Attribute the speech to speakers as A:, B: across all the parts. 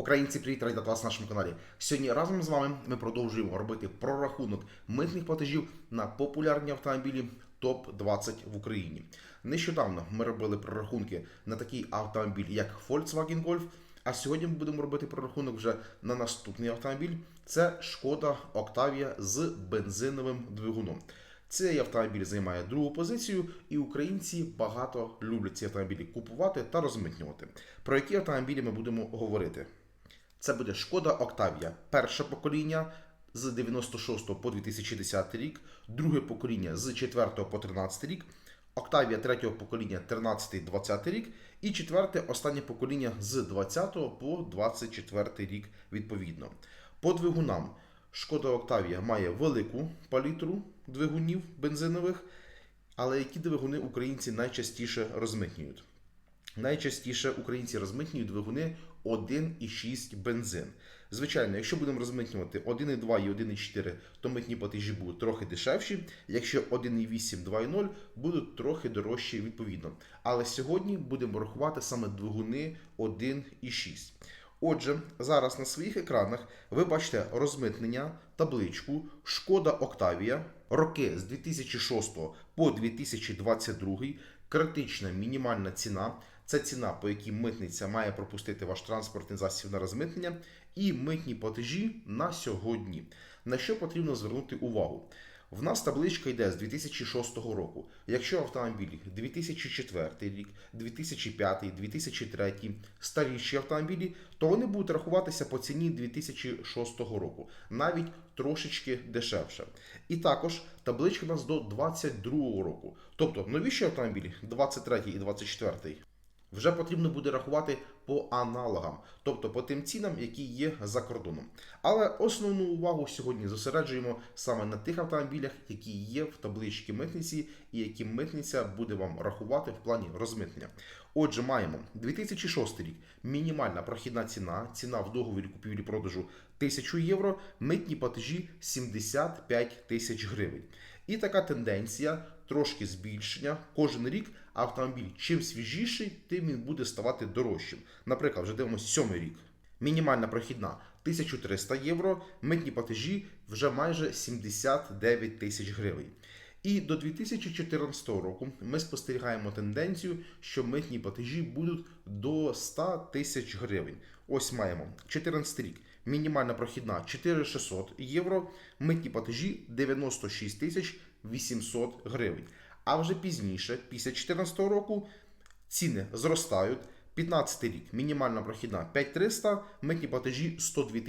A: Українці, привіт, раді вас на нашому каналі. Сьогодні разом з вами ми продовжуємо робити прорахунок митних платежів на популярні автомобілі топ 20 в Україні. Нещодавно ми робили прорахунки на такий автомобіль, як Volkswagen Golf. А сьогодні ми будемо робити прорахунок вже на наступний автомобіль. Це Шкода Octavia з бензиновим двигуном. Цей автомобіль займає другу позицію, і українці багато люблять ці автомобілі купувати та розмитнювати. Про які автомобілі ми будемо говорити? Це буде Шкода Octavia, перше покоління з 96 по 2010 рік, друге покоління з 4 по 13 рік, Octavia третього покоління 13-20 рік, і четверте останнє покоління з 20 по 24 рік відповідно. По двигунам Шкода Octavia має велику палітру двигунів бензинових, але які двигуни українці найчастіше розмитнюють? Найчастіше українці розмитнюють двигуни 1,6 бензин. Звичайно, якщо будемо розмитнювати 1,2 і 1,4, то митні платежі будуть трохи дешевші. Якщо 1,8, 2,0 будуть трохи дорожчі відповідно. Але сьогодні будемо рахувати саме двигуни 1,6. Отже, зараз на своїх екранах ви бачите розмитнення, табличку Шкода Octavia, роки з 2006 по 2022, критична мінімальна ціна. Це ціна, по якій митниця має пропустити ваш транспортний засіб на розмитнення, і митні платежі на сьогодні. На що потрібно звернути увагу? В нас табличка йде з 2006 року. Якщо автомобіль 2004 рік, 2005, 2003, старіші автомобілі, то вони будуть рахуватися по ціні 2006 року, навіть трошечки дешевше. І також табличка у нас до 2022 року. Тобто новіші автомобілі 23 і 24 вже потрібно буде рахувати по аналогам, тобто по тим цінам, які є за кордоном. Але основну увагу сьогодні зосереджуємо саме на тих автомобілях, які є в табличці митниці, і які митниця буде вам рахувати в плані розмитнення. Отже, маємо 2006 рік. Мінімальна прохідна ціна, ціна в договорі купівлі-продажу 1000 євро, митні платежі 75 тисяч гривень. І така тенденція, трошки збільшення. Кожен рік автомобіль чим свіжіший, тим він буде ставати дорожчим. Наприклад, вже дивимося сьомий рік. Мінімальна прохідна 1300 євро, митні платежі вже майже 79 тисяч гривень. І до 2014 року ми спостерігаємо тенденцію, що митні платежі будуть до 100 тисяч гривень. Ось маємо 14 рік. Мінімальна прохідна 4600 євро, митні платежі 96 тисяч 800 гривень. А вже пізніше, після 2014 року, ціни зростають. 15 рік мінімальна прохідна 5300, митні платежі 102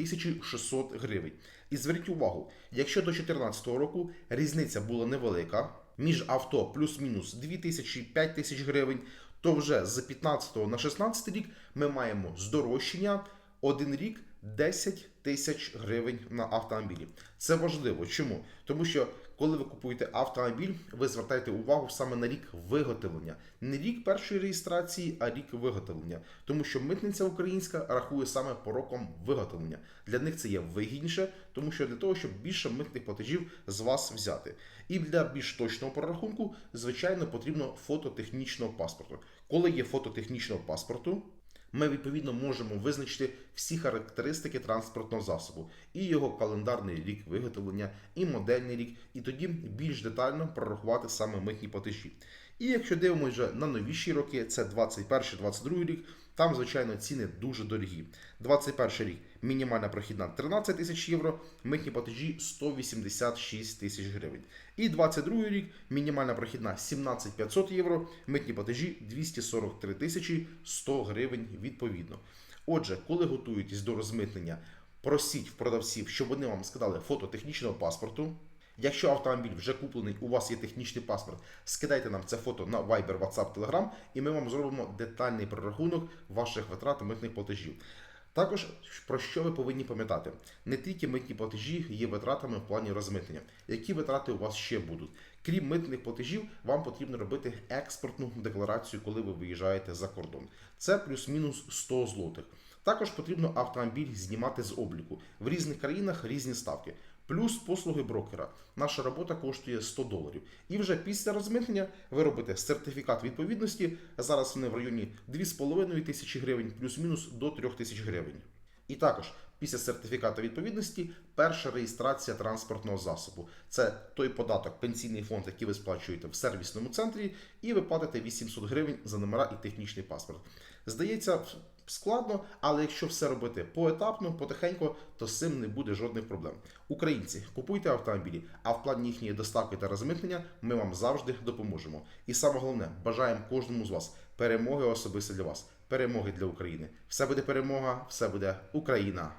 A: 600 гривень. І зверніть увагу, якщо до 2014 року різниця була невелика, між авто плюс-мінус 2000 5000 гривень, то вже з 15 на 16 рік ми маємо здорожчання один рік 10 тисяч гривень на автомобілі. Це важливо. Чому? Тому що коли ви купуєте автомобіль, ви звертаєте увагу саме на рік виготовлення. Не рік першої реєстрації, а рік виготовлення. Тому що митниця українська рахує саме по рокам виготовлення. Для них це є вигідніше, тому що для того, щоб більше митних платежів з вас взяти. І для більш точного прорахунку, звичайно, потрібно фото технічного паспорту. Коли є фото технічного паспорту, ми відповідно можемо визначити всі характеристики транспортного засобу, і його календарний рік виготовлення, і модельний рік, і тоді більш детально прорахувати саме митні платежі. І якщо дивимося вже на новіші роки, це 21-22 рік, там, звичайно, ціни дуже дорогі. 21 рік мінімальна прохідна 13 тисяч євро, митні платежі 186 тисяч гривень. І 22 рік мінімальна прохідна 17 500 євро, митні платежі 243 тисячі 100 гривень відповідно. Отже, коли готуєтесь до розмитнення, просіть в продавців, щоб вони вам скидали фото технічного паспорту. Якщо автомобіль вже куплений, у вас є технічний паспорт, скидайте нам це фото на Viber, WhatsApp, Telegram, і ми вам зробимо детальний прорахунок ваших витрат митних платежів. Також про що ви повинні пам'ятати, не тільки митні платежі є витратами в плані розмитнення. Які витрати у вас ще будуть? Крім митних платежів, вам потрібно робити експортну декларацію, коли ви виїжджаєте за кордон. Це плюс-мінус 100 злотих. Також потрібно автомобіль знімати з обліку. В різних країнах різні ставки. Плюс послуги брокера. Наша робота коштує 100 доларів. І вже після розмитнення ви робите сертифікат відповідності. Зараз вони в районі 2,5 тисячі гривень, плюс-мінус до 3 тисяч гривень. І також після сертифікату відповідності перша реєстрація транспортного засобу. Це той податок, пенсійний фонд, який ви сплачуєте в сервісному центрі, і ви платите 800 гривень за номера і технічний паспорт. Здається, складно, але якщо все робити поетапно, потихеньку, то з цим не буде жодних проблем. Українці, купуйте автомобілі, а в плані їхньої доставки та розмитнення ми вам завжди допоможемо. І саме головне, бажаємо кожному з вас перемоги особисто для вас, перемоги для України. Все буде перемога, все буде Україна.